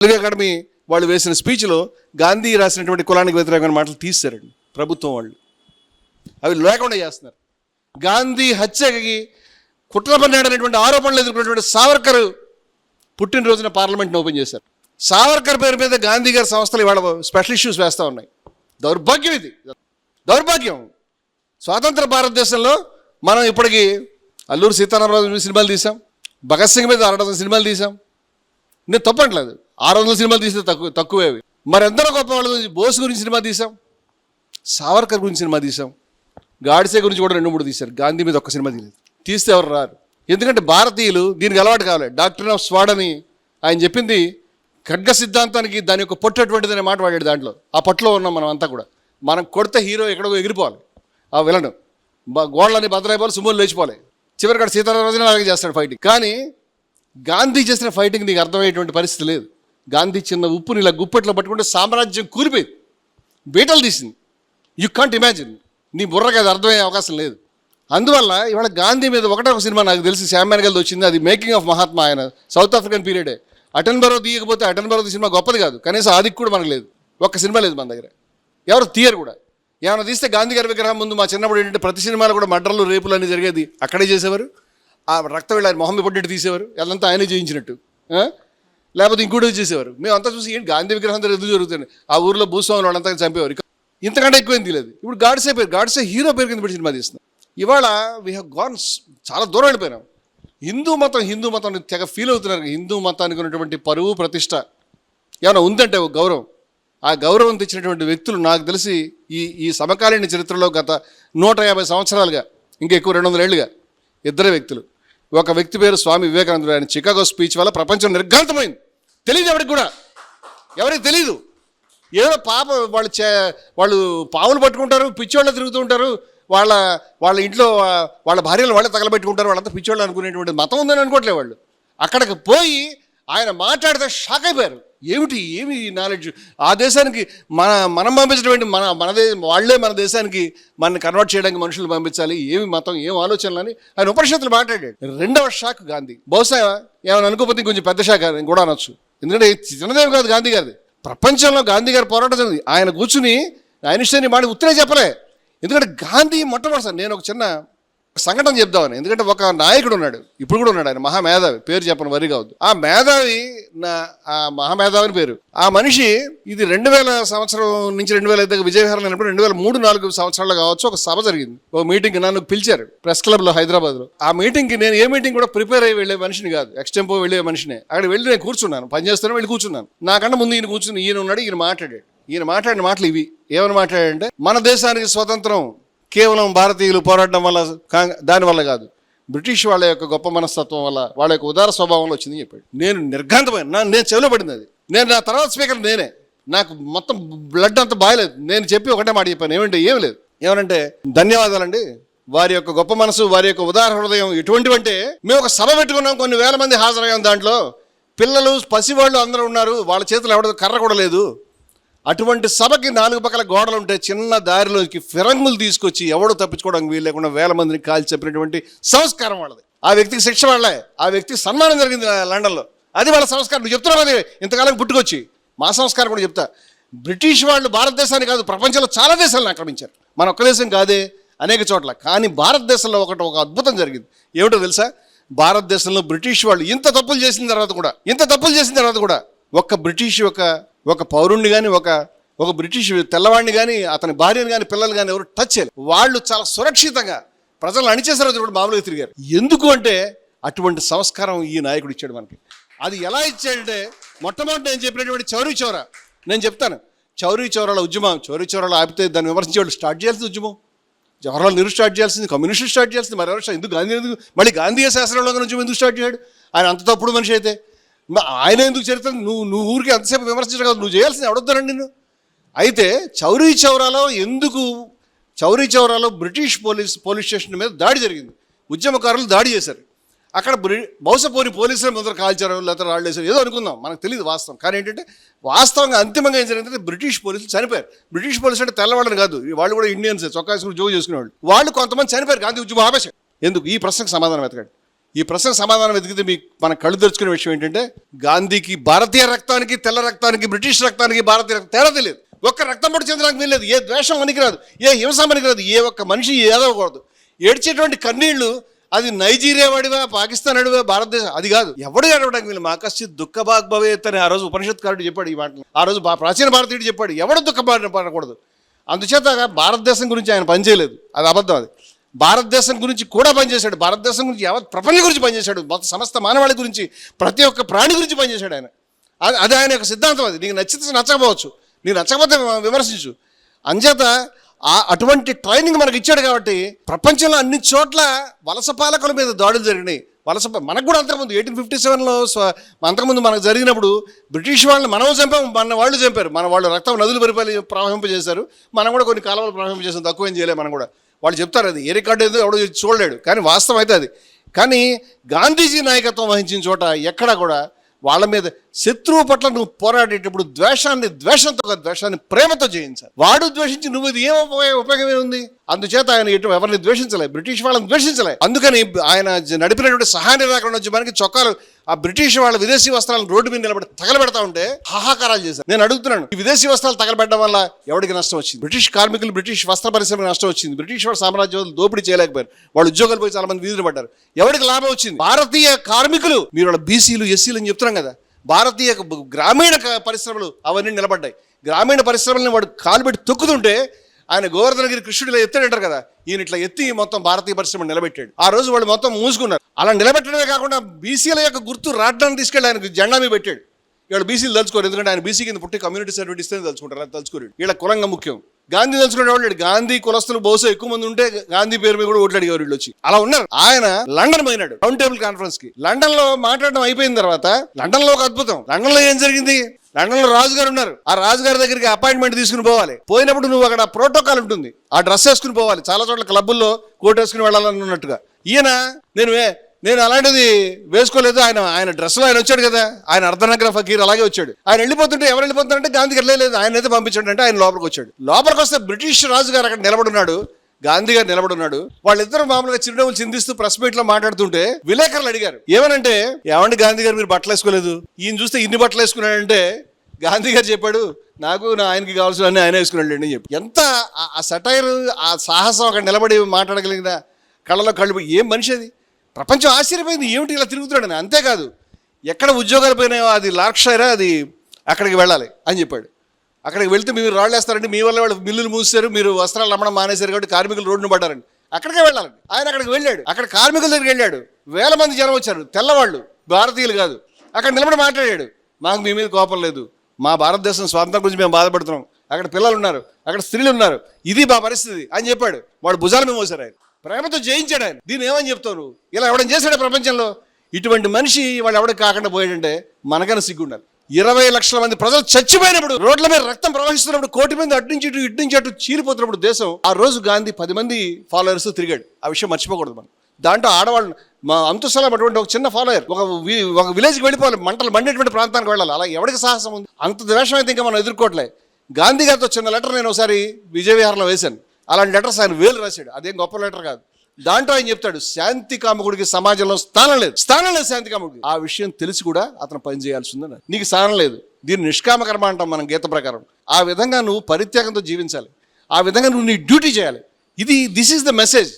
Telugu academy వాళ్ళు వేసిన స్పీచ్లో గాంధీ రాసినటువంటి కులానికి వ్యతిరేకమైన మాటలు తీశారండి ప్రభుత్వం వాళ్ళు. అవి లేకుండా చేస్తున్నారు. గాంధీ హత్యకి కుట్ర పన్నాడనేటువంటి ఆరోపణలు ఎదుర్కొన్నటువంటి సావర్కర్ పుట్టినరోజున పార్లమెంట్ని ఓపెన్ చేశారు. సావర్కర్ పేరు మీద గాంధీ గారి సంస్థలు ఇవాళ స్పెషల్ ఇష్యూస్ వేస్తూ ఉన్నాయి. దౌర్భాగ్యం ఇది. దౌర్భాగ్యం. స్వాతంత్ర భారతదేశంలో మనం ఇప్పటికీ అల్లూరు సీతారామరాజు సినిమాలు తీసాం భగత్ సింగ్ మీద అరడజన్ సినిమాలు తీసాం నేను తప్పట్లేదు ఆరు వందల సినిమాలు తీస్తే తక్కువ తక్కువే అవి. మరి ఎందరో గొప్ప వాళ్ళు బోస్ గురించి సినిమా తీసాం సావర్కర్ గురించి సినిమా తీసాం గాడిసే గురించి కూడా రెండు మూడు తీశారు గాంధీ మీద ఒక్క సినిమా తీయలేదు. తీస్తే ఎవరు రారు? ఎందుకంటే భారతీయులు దీనికి అలవాటు కావాలి. డాక్టర్ ఆఫ్ స్వాడ్ అని ఆయన చెప్పింది ఖడ్గ సిద్ధాంతానికి దాని యొక్క పొట్టు అటువంటిదనే మాట వాడాడు దాంట్లో. ఆ పొట్టులో ఉన్నాం మనం అంతా కూడా. మనం కొడితే హీరో ఎక్కడో ఎగిరిపోవాలి. ఆ విలను గోడలని బద్దలైపోవాలి సుమోలు లేచిపోవాలి. చివరికి అక్కడ సీతారామరాజుని అలాగే చేస్తాడు ఫైటింగ్ కానీ గాంధీ చేసిన ఫైటింగ్ నీకు అర్థమయ్యేటువంటి పరిస్థితి లేదు. గాంధీ చిన్న ఉప్పుని ఇలా గుప్పెట్లో పట్టుకుంటే సామ్రాజ్యం కూలిపోయింది. బీటలు తీసింది. యు కాంట్ ఇమాజిన్ నీ బుర్రకి అది అర్థమయ్యే అవకాశం లేదు. అందువల్ల ఇవాళ గాంధీ మీద ఒకటే ఒక సినిమా నాకు తెలిసి శామ్ మెనగల్ది వచ్చింది. అది మేకింగ్ ఆఫ్ మహాత్మా ఆయన. సౌత్ ఆఫ్రికన్ పీరియడే అటన్ బరో తీయకపోతే అటన్ బరో సినిమా గొప్పది కాదు. కనీసం ఆదికి కూడా మనకు లేదు. ఒక్క సినిమా లేదు మన దగ్గర. ఎవరు తీయరు కూడా. ఏమైనా తీస్తే గాంధీ గారి విగ్రహం ముందు మా చిన్నప్పుడు ఏంటంటే ప్రతి సినిమాలో కూడా మడ్రలు రేపులు అన్ని జరిగేది అక్కడే చేసేవారు. ఆ రక్తం వెళ్ళారు ఆయన మొహం తీసేవారు. అదంతా ఆయనే చేయించినట్టు. లేకపోతే ఇంకోటి చేసేవారు. మేము అంతా చూసి ఏంటి గాంధీ విగ్రహం దగ్గర ఎందుకు జరుగుతుంది? ఆ ఊర్లో భూస్వాములు వాళ్ళంతా చంపేవారు. ఇంతకంటే ఎక్కువ ఏం తీయలేదు ఇప్పుడు గాడ్సే పేరు గాడ్సే హీరో పేరు కింద పెట్టి సినిమా తీస్తున్నాం ఇవాళ వీ హ్యావ్ గాన్ చాలా దూరం వెళ్ళిపోయినాం. హిందూ మతం హిందూ మతం తెగ ఫీల్ అవుతున్నారు. హిందూ మతానికి ఉన్నటువంటి పరువు ప్రతిష్ట ఏమైనా ఉందంటే ఒక గౌరవం. ఆ గౌరవం తెచ్చినటువంటి వ్యక్తులు నాకు తెలిసి ఈ ఈ సమకాలీన చరిత్రలో గత నూట యాభై సంవత్సరాలుగా ఇంకా ఎక్కువ రెండు వందల ఏళ్ళుగా ఇద్దరే వ్యక్తులు. ఒక వ్యక్తి పేరు స్వామి వివేకానందుడు ఆయన చికాగో స్పీచ్ వల్ల ప్రపంచం నిర్ఘాంతమైంది. తెలియదు ఎవరికి కూడా. ఎవరికి తెలియదు ఏదో పాప వాళ్ళు చే వాళ్ళు పావులు పట్టుకుంటారు పిచ్చోళ్ళు తిరుగుతూ ఉంటారు వాళ్ళ వాళ్ళ ఇంట్లో వాళ్ళ భార్యలు వాళ్ళే తగలబెట్టుకుంటారు వాళ్ళంతా పిచ్చోళ్ళు అనుకునేటువంటి మతం ఉందని అనుకోవట్లే వాళ్ళు. అక్కడికి పోయి ఆయన మాట్లాడితే షాక్ అయిపోయారు. ఏమిటి? ఏమి నాలెడ్జ్ ఆ దేశానికి మన మనం పంపించినటువంటి మన మన దే వాళ్ళే మన దేశానికి మనని కన్వర్ట్ చేయడానికి మనుషులు పంపించాలి. ఏమి మతం ఏం ఆలోచనలని ఆయన ఉపనిషత్తులు మాట్లాడాడు. రెండవ షాక్ గాంధీ. బహుశా ఏమైనా అనుకోకపోతే కొంచెం పెద్ద షాక్ అని కూడా అనొచ్చు. ఎందుకంటే చిన్నదేవి కాదు గాంధీ గారిది. ప్రపంచంలో గాంధీ గారి పోరాటం జరిగింది. ఆయన కూర్చుని ఐన్స్టైన్ మాట ఉత్తరే చెప్పలే. ఎందుకంటే గాంధీ మొట్టమొదటిసారి నేను ఒక చిన్న సంఘటన చెప్దామని. ఎందుకంటే ఒక నాయకుడు ఉన్నాడు. ఇప్పుడు కూడా ఉన్నాడు ఆయన మహామేధావి. పేరు చెప్పను వరి కావద్దు. ఆ మేధావి నా ఆ మహామేధావి పేరు. ఆ మనిషి ఇది రెండు వేల సంవత్సరం నుంచి రెండు వేల ఐదు విజయవిహారం అయినప్పుడు రెండు వేల మూడు నాలుగు సంవత్సరాలు కావచ్చు ఒక సభ జరిగింది. ఒక మీటింగ్ నన్ను పిలిచారు ప్రెస్ క్లబ్లో హైదరాబాద్లో ఆ మీటింగ్కి నేను ఏ మీటింగ్ కూడా ప్రిపేర్ అయ్యి వెళ్ళే మనిషిని కాదు. ఎక్స్టెంపో వెళ్ళే మనిషిని. అక్కడ వెళ్ళి నేను కూర్చున్నాను. పనిచేస్తాను వెళ్ళి కూర్చున్నాను. నాకన్నా ముందు ఈయన కూర్చుని ఈయన ఉన్నాడు ఈయన మాట్లాడాడు. ఈయన మాట్లాడిన మాటలు ఇవి. ఏమని మాట్లాడాడంటే మన దేశానికి స్వతంత్రం కేవలం భారతీయులు పోరాడడం వల్ల దానివల్ల కాదు. బ్రిటిష్ వాళ్ళ యొక్క గొప్ప మనస్తత్వం వల్ల వాళ్ళ యొక్క ఉదార స్వభావంలో వచ్చిందని చెప్పాడు. నేను నిర్ఘాంతమైన నా నేను చెవిలో పడింది అది. నేను నా తర్వాత స్పీకర్ నేనే. నాకు మొత్తం బ్లడ్ అంతా బాయలేదు. నేను చెప్పి ఒకటే మాట చెప్పాను ఏమంటే ఏం లేదు. ఏమనంటే ధన్యవాదాలండి. వారి యొక్క గొప్ప మనసు వారి యొక్క ఉదార హృదయం ఇటువంటివంటే మేము ఒక సభ పెట్టుకున్నాం కొన్ని వేల మంది హాజరయ్యాం దాంట్లో. పిల్లలు పసివాళ్ళు అందరూ ఉన్నారు. వాళ్ళ చేతులు ఎవడో కర్ర కూడా లేదు. అటువంటి సభకి నాలుగు పక్కల గోడలు ఉంటే చిన్న దారిలోకి ఫిరంగులు తీసుకొచ్చి ఎవడో తప్పించుకోవడానికి వీలు లేకుండా వేల మందిని కాల్చి చెప్పినటువంటి సంస్కారం వాళ్ళది. ఆ వ్యక్తికి శిక్ష వాళ్ళే. ఆ వ్యక్తికి సన్మానం జరిగింది ఆ లండన్లో. అది వాళ్ళ సంస్కారం. నువ్వు చెప్తున్నావు అది? ఇంతకాలం పుట్టుకొచ్చి. మా సంస్కారం కూడా చెప్తా. బ్రిటిష్ వాళ్ళు భారతదేశాన్ని కాదు ప్రపంచంలో చాలా దేశాలను ఆక్రమించారు. మన ఒక్క దేశం కాదే అనేక చోట్ల. కానీ భారతదేశంలో ఒకటి ఒక అద్భుతం జరిగింది. ఏమిటో తెలుసా? భారతదేశంలో బ్రిటిష్ వాళ్ళు ఇంత తప్పులు చేసిన తర్వాత కూడా ఇంత తప్పులు చేసిన తర్వాత కూడా ఒక్క బ్రిటిష్ ఒక ఒక పౌరుణ్ణి కానీ ఒక ఒక బ్రిటిష్ తెల్లవాడిని కానీ అతని భార్యను కానీ పిల్లలు కానీ ఎవరు టచ్ చేయలేదు. వాళ్ళు చాలా సురక్షితంగా ప్రజలు అణిచేసారు కూడా మామూలుగా తిరిగారు. ఎందుకు అంటే అటువంటి సంస్కారం ఈ నాయకుడు ఇచ్చాడు మనకి. అది ఎలా ఇచ్చాడంటే మొట్టమొదటి నేను చెప్పినటువంటి చౌరీ చోర. నేను చెప్తాను. చౌరీ చౌరాల ఉద్యమం చౌరీ చౌరాలు ఆపితే దాన్ని విమర్శించే వాళ్ళు స్టార్ట్ చేయాల్సింది ఉద్యమం. జవహర్లాల్ నెహ్రూ స్టార్ట్ చేయాల్సింది కమ్యూనిస్టులు స్టార్ట్ చేయాల్సింది. మరి ఎవరు ఎందుకు గాంధీ ఎందుకు మళ్ళీ గాంధీ శాస్త్రంలో ఉద్యమం ఎందుకు స్టార్ట్ చేశాడు? ఆయన అంత తప్పుడు మనిషి అయితే. ఆయన ఎందుకు చరిత్ర? నువ్వు నువ్వు ఊరికి అంతసేపు విమర్శించడం కాదు. నువ్వు చేయాల్సింది ఎవడొద్దానండి నిన్ను? అయితే చౌరీ చౌరాలో ఎందుకు చౌరీ చౌరాలో బ్రిటిష్ పోలీస్ పోలీస్ స్టేషన్ మీద దాడి జరిగింది. ఉద్యమకారులు దాడి చేశారు. అక్కడ బ్రి బహుశా పోని పోలీసులు ముందర కాల్చారు లేకపోతే రాళ్ళు వేసారు ఏదో అనుకుందాం. మనకు తెలియదు వాస్తవం. కానీ ఏంటంటే వాస్తవంగా అంతిమంగా ఏం జరిగిందంటే బ్రిటిష్ పోలీసులు చనిపోయారు. బ్రిటిష్ పోలీసులు అంటే తెల్లవాళ్ళని కాదు. వాళ్ళు కూడా ఇండియన్స్ చొక్కాసుకుని జోగు చేసుకునేవాళ్ళు. వాళ్ళు కొంతమంది చనిపోయారు. గాంధీ ఉద్యమం ఆపేశారు. ఎందుకు? ఈ ప్రశ్నకు సమాధానం వెతకండి. ఈ ప్రశ్న సమాధానం వెతికితే మీకు మన కళ్ళు తెరుచుకునే విషయం ఏంటంటే గాంధీకి భారతీయ రక్తానికి తెల్ల రక్తానికి బ్రిటిష్ రక్తానికి భారతీయ రక్తం తేడా తెలియదు. ఒక్క రక్తం పొడి చెందడానికి వీల్లేదు ఏ ద్వేషం పనికిరాదు. ఏ హింస పనికిరాదు. ఏ ఒక్క మనిషి ఏదవకూడదు ఏడ్చేటువంటి కన్నీళ్ళు అది నైజీరియా వాడివా పాకిస్తాన్ అడివా భారతదేశం అది కాదు. ఎవడు ఏడవడానికి వీళ్ళు మాకస్సి దుఃఖ భాగ్భవేత్ అని ఆ రోజు ఉపనిషత్కారుడు చెప్పాడు ఈ మాటలు. ఆ రోజు ప్రాచీన భారతీయుడు చెప్పాడు ఎవడు దుఃఖపడకూడదు అందుచేత భారతదేశం గురించి ఆయన పనిచేయలేదు. అది అబద్ధం అది. భారతదేశం గురించి కూడా పనిచేశాడు. భారతదేశం గురించి యావత్ ప్రపంచం గురించి పనిచేశాడు. మొత్తం సమస్త మానవాళి గురించి ప్రతి ఒక్క ప్రాణి గురించి పనిచేశాడు ఆయన. అది అది ఆయన యొక్క సిద్ధాంతం అది. నీకు నచ్చితే నచ్చకపోవచ్చు. నీకు నచ్చకపోతే విమర్శించు. అంచేత ఆ అటువంటి ట్రైనింగ్ మనకి ఇచ్చాడు కాబట్టి ప్రపంచంలో అన్ని చోట్ల వలస పాలకుల మీద దాడులు జరిగినాయి. వలస మనకు కూడా అంతకుముందు ఎయిటీన్ ఫిఫ్టీ సెవెన్లో అంతకుముందు మనకు జరిగినప్పుడు బ్రిటిష్ వాళ్ళని మనం చంపాము. మన వాళ్ళు చంపారు. మన వాళ్ళు రక్తం నదులు పరిపాలి ప్రవహింపజేశారు. మనం కూడా కొన్ని కాలువలు ప్రవహింపజేసాం తక్కువ ఏం చేయలేము మనం కూడా. వాళ్ళు చెప్తారు అది. ఏ రికార్డు ఏదో ఎవడో చూడలేడు. కానీ వాస్తవం అయితే అది. కానీ గాంధీజీ నాయకత్వం వహించిన చోట ఎక్కడా కూడా వాళ్ళ మీద శత్రువు పట్ల నువ్వు పోరాడేటప్పుడు ద్వేషాన్ని ద్వేషంతో ద్వేషాన్ని ప్రేమతో జయించాలి. వాడు ద్వేషించి నువ్వు ఇది ఏం ఉపయోగమే ఉంది? అందుచేత ఆయన ఎటు ఎవరిని ద్వేషించలే బ్రిటిష్ వాళ్ళని ద్వేషించలే. అందుకని ఆయన నడిపినటువంటి సహాయ నిరాకరణ వచ్చి మనకి చొక్కాలు ఆ బ్రిటిష్ వాళ్ళ విదేశీ వస్త్రాలను రోడ్డు మీద నిలబడి తగలబెడతా ఉంటే హాహాకారాలు చేశారు. నేను అడుగుతున్నాను ఈ విదేశీ వస్త్రాలు తగలబెట్టడం వల్ల ఎవరికి నష్టం వచ్చింది? బ్రిటిష్ కార్మికులు బ్రిటిష్ వస్త్ర పరిశ్రమకి నష్టం వచ్చింది. బ్రిటిష్ వాళ్ళ సామ్రాజ్యం దోపిడీ చేయలేకపోయారు. వాళ్ళు ఉద్యోగాలు పోయి చాలా మంది వీధులు పడ్డారు. ఎవరికి లాభం వచ్చింది? భారతీయ కార్మికులు. మీరు వాళ్ళ బీసీలు ఎస్సీలు అని చెప్తున్నాం కదా. భారతీయ గ్రామీణ పరిశ్రమలు అవన్నీ నిలబడ్డాయి. గ్రామీణ పరిశ్రమలను వాడు కాలు పెట్టి తొక్కుతుంటే ఆయన గోవర్ధనగిరి కృష్ణుడు ఇలా ఎత్తాడంటారు కదా ఈయన ఇట్లా ఎత్తి మొత్తం భారతీయ పరిశ్రమ నిలబెట్టాడు. ఆ రోజు వాళ్ళు మొత్తం మూసుకున్నారు. అలా నిలబెట్టడమే కాకుండా బీసీల యొక్క గుర్తు రాడ్డాన్ని తీసుకెళ్ళి ఆయనకు జెండా మీద పెట్టాడు. ఇవాళ బీసీలు తలుచుకోరు ఎందుకంటే ఆయన బీసీ కింద పుట్టి కమ్యూనిటీ సర్వీస్ ఇస్తేనే తలుచుకుంటారు అది తలుచుకోరు వీళ్ళ కులంగా ముఖ్యం. గాంధీ తలుచుకునే వాళ్ళు గాంధీ కులస్తులు బహుశా ఎక్కువ మంది ఉంటే గాంధీ పేరు మీద కూడా ఓట్లు అడిగేవారు వీళ్ళు వచ్చి. అలా ఉన్నారు. ఆయన లండన్ పోయినాడు రౌండ్ టేబుల్ కాన్ఫరెన్స్కి. లండన్లో మాట్లాడడం అయిపోయిన తర్వాత లండన్లో ఒక అద్భుతం. లండన్లో ఏం జరిగింది? లండన్లో రాజుగారు ఉన్నారు. ఆ రాజుగారి దగ్గరికి అపాయింట్మెంట్ తీసుకుని పోవాలి. పోయినప్పుడు నువ్వు అక్కడ ప్రోటోకాల్ ఉంటుంది. ఆ డ్రెస్ వేసుకుని పోవాలి. చాలా చోట్ల క్లబ్బుల్లో కోట్ వేసుకుని వెళ్ళాలని ఉన్నట్టుగా ఈయన నేను నేను అలాంటిది వేసుకోలేదు. ఆయన ఆయన డ్రెస్లో ఆయన వచ్చాడు కదా. ఆయన అర్ధనగర ఫకీర్ అలాగే వచ్చాడు. ఆయన వెళ్ళిపోతుంటే ఎవరు వెళ్ళిపోతున్నారంటే గాంధీ గారు లేదు. ఆయన అయితే పంపించాడు అంటే ఆయన లోపలికి వచ్చాడు. లోపలికి వస్తే బ్రిటిష్ రాజు గారు అక్కడ నిలబడున్నాడు. గాంధీ గారు నిలబడున్నాడు. వాళ్ళిద్దరు మామూలుగా చిరునవ్వులు చిందిస్తూ ప్రెస్ మీట్లో మాట్లాడుతుంటే విలేకరులు అడిగారు. ఏమనంటే ఏమండి గాంధీ గారు మీరు బట్టలు వేసుకోలేదు? ఈయన చూస్తే ఇన్ని బట్టలు వేసుకున్నాడంటే గాంధీ గారు చెప్పాడు నాకు నా ఆయనకి కావాల్సిన ఆయన వేసుకున్నాడు అని చెప్పి ఎంత ఆ- సటైర్ ఆ సాహసం అక్కడ నిలబడి మాట్లాడగలిగిన కళ్ళలో కళ్ళు పోయి, ఏం మనిషి అది? ప్రపంచం ఆశ్చర్యపోయింది. ఏమిటి ఇలా తిరుగుతున్నాడని? అంతేకాదు ఎక్కడ ఉద్యోగాలు పోయినాయో అది లార్క్షైరా అది అక్కడికి వెళ్ళాలి అని చెప్పాడు. అక్కడికి వెళ్తే మీరు రాళ్ళు వేస్తారండి. మీ వల్ల వాళ్ళు మిల్లులు మూసారు మీరు వస్త్రాలు అమ్మడం మానేశారు కాబట్టి కార్మికులు రోడ్డును పడ్డారండి. అక్కడికే వెళ్ళాలండి. ఆయన అక్కడికి వెళ్ళాడు. అక్కడ కార్మికుల దగ్గరికి వెళ్ళాడు. వేల మంది జనం వచ్చారు. తెల్లవాళ్ళు భారతీయులు కాదు. అక్కడ నిలబడి మాట్లాడాడు. మాకు మీ మీద కోపం లేదు. మా భారతదేశం స్వాతంత్రం గురించి మేము బాధపడుతున్నాం. అక్కడ పిల్లలు ఉన్నారు. అక్కడ స్త్రీలు ఉన్నారు. ఇది మా పరిస్థితి అని చెప్పాడు. వాడు భుజాలు మేము మోసారు ఆయన. ప్రేమతో జయించాడు ఆయన. దీన్ని ఏమని చెప్తావు ఇలా ఎవడం చేశాడు ప్రపంచంలో? ఇటువంటి మనిషి వాళ్ళు ఎవడికి కాకుండా పోయాడంటే మనకన్నా సిగ్గుండాలి. ఇరవై లక్షల మంది ప్రజలు చచ్చిపోయినప్పుడు రోడ్ల మీద రక్తం ప్రవహిస్తున్నప్పుడు కోటి మంది అటు నుంచి ఇటు ఇటు నుంచి అటు చీలిపోతున్నప్పుడు దేశం ఆ రోజు గాంధీ పది మంది ఫాలోవర్స్ తిరిగాడు. ఆ విషయం మర్చిపోకూడదు మనం. దాంట్లో ఆడవాళ్ళు మా అంతుసలం అటువంటి ఒక చిన్న ఫాలోయర్ ఒక ఒక విలేజ్కి వెళ్ళిపోవాలి మంటలు మండేటువంటి ప్రాంతానికి వెళ్ళాలి. అలా ఎవరికి సాహసం ఉంది? అంత ద్వేషం అయితే ఇంకా మనం ఎదుర్కోవట్లే. గాంధీ గారితో చిన్న లెటర్ నేను ఒకసారి విజయవిహారంలో వేశాను. అలాంటి లెటర్స్ ఆయన వేలు రాశాడు. అదేం గొప్ప లెటర్ కాదు. దాంట్లో ఆయన చెప్తాడు శాంతి కాముకుడికి సమాజంలో స్థానం లేదు. స్థానం లేదు శాంతి కాముడికి ఆ విషయం తెలిసి కూడా అతను పని చేయాల్సి ఉందని నీకు స్థానం లేదు. దీన్ని నిష్కామకర్మ అంటాం మనం గీత ప్రకారం. ఆ విధంగా నువ్వు పరిత్యాగంతో జీవించాలి. ఆ విధంగా నువ్వు నీ డ్యూటీ చేయాలి. ఇది దిస్ ఈస్ ద మెసేజ్